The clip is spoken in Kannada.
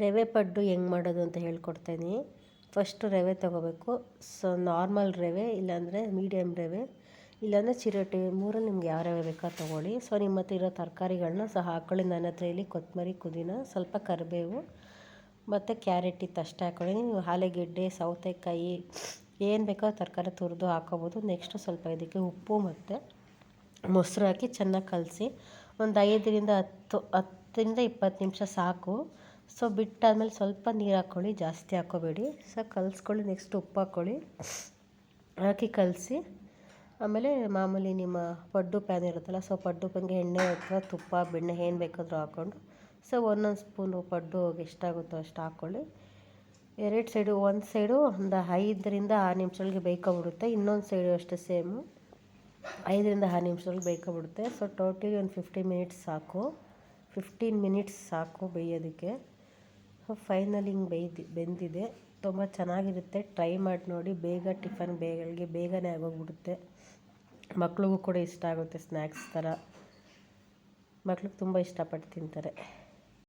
ರವೆ ಪಡ್ಡು ಹೆಂಗೆ ಮಾಡೋದು ಅಂತ ಹೇಳ್ಕೊಡ್ತೀನಿ. ಫಸ್ಟು ರವೆ ತೊಗೋಬೇಕು. ಸೊ ನಾರ್ಮಲ್ ರವೆ, ಇಲ್ಲಾಂದರೆ ಮೀಡಿಯಮ್ ರವೆ, ಇಲ್ಲಾಂದರೆ ಚಿರೋಟಿ, ಮೂರಲ್ಲಿ ನಿಮ್ಗೆ ಯಾವ ರವೆ ಬೇಕೋ ಅದು ತೊಗೊಳ್ಳಿ. ಸೊ ನಿಮ್ಮ ಹತ್ರ ಇರೋ ತರಕಾರಿಗಳನ್ನ ಸಹ ಹಾಕ್ಕೊಳ್ಳಿ ನನ್ನ ಹತ್ರ ಇಲ್ಲಿ ಕೊತ್ತಂಬರಿ ಪುದೀನ, ಸ್ವಲ್ಪ ಕರಿಬೇವು, ಮತ್ತು ಕ್ಯಾರೆಟ್ ಇತ್ತು ಅಷ್ಟೇ ಹಾಕ್ಕೊಳ್ಳಿ ನೀವು ಆಲೂಗೆಡ್ಡೆ ಸೌತೆಕಾಯಿ, ಏನು ಬೇಕೋ ತರಕಾರಿ ತುರಿದು ಹಾಕೋಬೋದು. ನೆಕ್ಸ್ಟು ಸ್ವಲ್ಪ ಇದಕ್ಕೆ ಉಪ್ಪು ಮತ್ತು ಮೊಸರು ಹಾಕಿ ಚೆನ್ನಾಗಿ ಕಲಸಿ, ಒಂದು ಐದರಿಂದ ಹತ್ತು, ಹತ್ತರಿಂದ ಇಪ್ಪತ್ತು ನಿಮಿಷ ಸಾಕು. ಸೊ ಬಿಟ್ಟಾದ್ಮೇಲೆ ಸ್ವಲ್ಪ ನೀರು ಹಾಕ್ಕೊಳ್ಳಿ ಜಾಸ್ತಿ ಹಾಕ್ಕೋಬೇಡಿ ಸೊ ಕಲಿಸ್ಕೊಳ್ಳಿ ನೆಕ್ಸ್ಟ್ ಉಪ್ಪು ಹಾಕ್ಕೊಳ್ಳಿ ಹಾಕಿ ಕಲಸಿ, ಆಮೇಲೆ ಮಾಮೂಲಿ ನಿಮ್ಮ ಪಡ್ಡು ಪ್ಯಾನ್ ಇರುತ್ತಲ್ಲ ಸೊ ಪಡ್ಡು ಪಂಗೆ ಎಣ್ಣೆ ಅಥವಾ ತುಪ್ಪ, ಬೆಣ್ಣೆ ಏನು ಬೇಕಾದರೂ ಹಾಕ್ಕೊಂಡು ಸೊ ಒಂದೊಂದು ಸ್ಪೂನು ಪಡ್ಡು ಎಷ್ಟಾಗುತ್ತೋ ಅಷ್ಟು ಹಾಕ್ಕೊಳ್ಳಿ ಎರಡು ಸೈಡು ಒಂದು ಸೈಡು ಒಂದು ಐದರಿಂದ ಆರು ನಿಮಿಷಗಳಿಗೆ ಬೇಯ್ಕೊಬಿಡುತ್ತೆ ಇನ್ನೊಂದು ಸೈಡು ಅಷ್ಟೇ ಸೇಮು ಐದರಿಂದ ಆರು ನಿಮಿಷಗಳಿಗೆ ಬೇಯ್ಕೊಬಿಡುತ್ತೆ ಸೊ ಟೋಟಲಿ ಒಂದು ಫಿಫ್ಟಿ ಮಿನಿಟ್ಸ್ ಸಾಕು. ಫಿಫ್ಟೀನ್ ಮಿನಿಟ್ಸ್ ಸಾಕು ಬೇಯೋದಕ್ಕೆ. ಸೊ ಫೈನಲ್ ಹಿಂಗೆ ಬೆಂದಿದೆ. ತುಂಬ ಚೆನ್ನಾಗಿರುತ್ತೆ. ಟ್ರೈ ಮಾಡಿ ನೋಡಿ. ಬೇಗ ಟಿಫನ್ ಬೇಗಳಿಗೆ ಬೇಗನೆ ಆಗೋಗ್ಬಿಡುತ್ತೆ. ಮಕ್ಳಿಗೂ ಕೂಡ ಇಷ್ಟ ಆಗುತ್ತೆ ಸ್ನ್ಯಾಕ್ಸ್ ಥರ. ಮಕ್ಳಿಗೆ ತುಂಬ ಇಷ್ಟಪಟ್ಟು ತಿಂತಾರೆ.